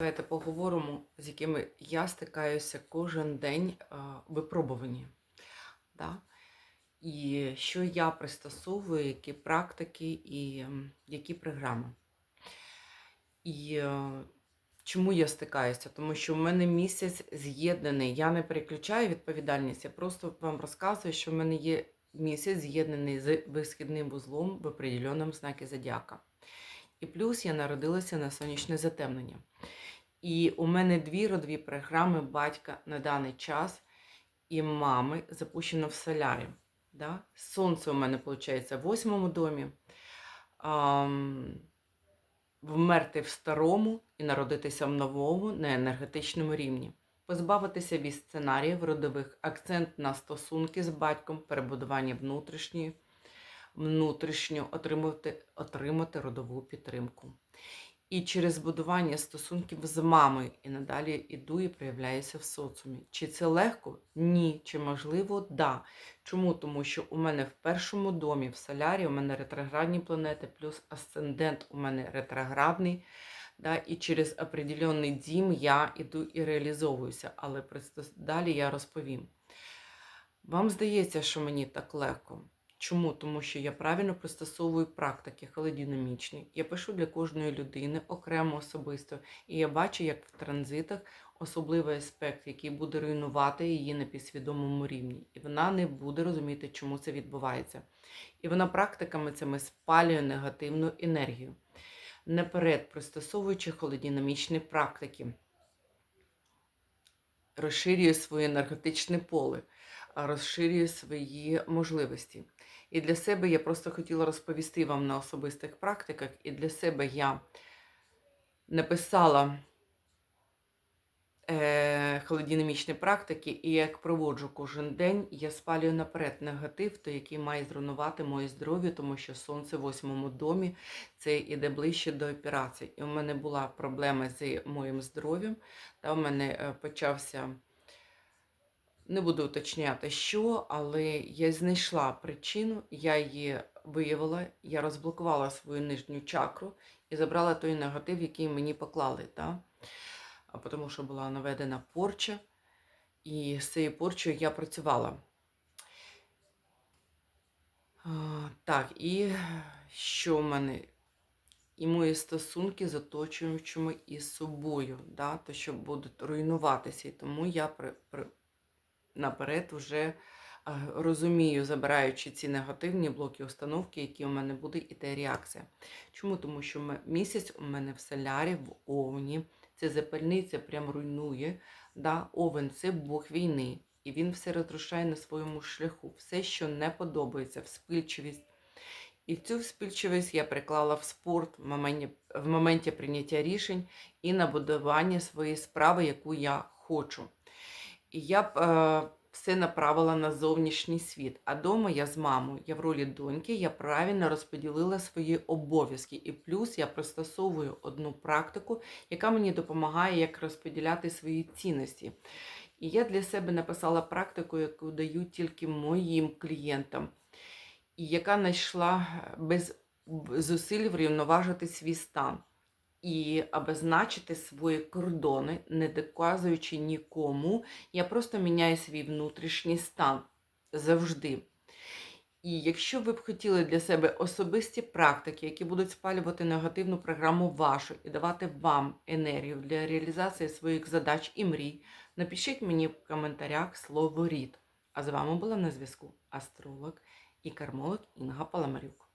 Давайте поговоримо, з якими я стикаюся кожен день а, випробувані. Да? І що я пристосовую, які практики і які програми. І е, чому я стикаюся? Тому що в мене місяць з'єднаний. Я не переключаю відповідальність, я просто вам розказую, що в мене є місяць з'єднаний з висхідним вузлом в определеному знакі зодіака. І плюс я народилася на сонячне затемнення. І у мене дві родові програми батька на даний час і мами запущено в солярі. Да? Сонце у мене, виходить, в восьмому домі. Ам, вмерти в старому і народитися в новому на енергетичному рівні. Позбавитися від сценаріїв родових, акцент на стосунки з батьком, перебудування внутрішньої, внутрішньо отримати, отримати родову підтримку. І через будування стосунків з мамою і надалі іду і проявляюся в соціумі. Чи це легко? Ні. Чи можливо? Да. Чому? Тому що у мене в першому домі в солярі у мене ретроградні планети, плюс асцендент у мене ретроградний. Да, і через определенний дім я іду і реалізовуюся, але далі я розповім. Вам здається, що мені так легко. Чому? Тому що я правильно пристосовую практики холодинамічні. Я пишу для кожної людини окремо особисто, і я бачу, як в транзитах особливий аспект, який буде руйнувати її на підсвідомому рівні. І вона не буде розуміти, чому це відбувається. І вона практиками цими спалює негативну енергію. Наперед, пристосовуючи холодинамічні практики, розширює своє енергетичне поле, розширює свої можливості. І для себе я просто хотіла розповісти вам на особистих практиках, і для себе я написала е, холодинамічні практики, і як проводжу кожен день, я спалюю наперед негатив, той, який має зруйнувати моє здоров'я, тому що сонце в восьмому домі це іде ближче до операцій. І у мене була проблема з моїм здоров'ям, та у мене е, почався. Не буду уточняти, що, але я знайшла причину, я її виявила, я розблокувала свою нижню чакру і забрала той негатив, який мені поклали. Та? Тому що була наведена порча, і з цією порчею я працювала. Так, і що в мене? І мої стосунки з оточуючими і з собою, да? то що будуть руйнуватися. І тому я при, наперед вже е, розумію, забираючи ці негативні блоки установки, які у мене будуть, іде реакція. Чому? Тому що місяць у мене в солярі, в овні, це запальниця прям руйнує. Да? Овен це Бог війни. І він все розрушає на своєму шляху. Все, що не подобається, вспильчивість. І цю вспильчивість я приклала в спорт в моменті, в моменті прийняття рішень і на будування своєї справи, яку я хочу. І я б е, все направила на зовнішній світ. А дома я з мамою, я в ролі доньки, я правильно розподілила свої обов'язки. І плюс я пристосовую одну практику, яка мені допомагає як розподіляти свої цінності. І я для себе написала практику, яку даю тільки моїм клієнтам, і яка знайшла без зусиль врівноважити свій стан і обозначити свої кордони, не доказуючи нікому. Я просто міняю свій внутрішній стан завжди. І якщо ви б хотіли для себе особисті практики, які будуть спалювати негативну програму вашу і давати вам енергію для реалізації своїх задач і мрій, напишіть мені в коментарях слово рід. А з вами була на зв'язку астролог і кармолог Інга Паламарюк.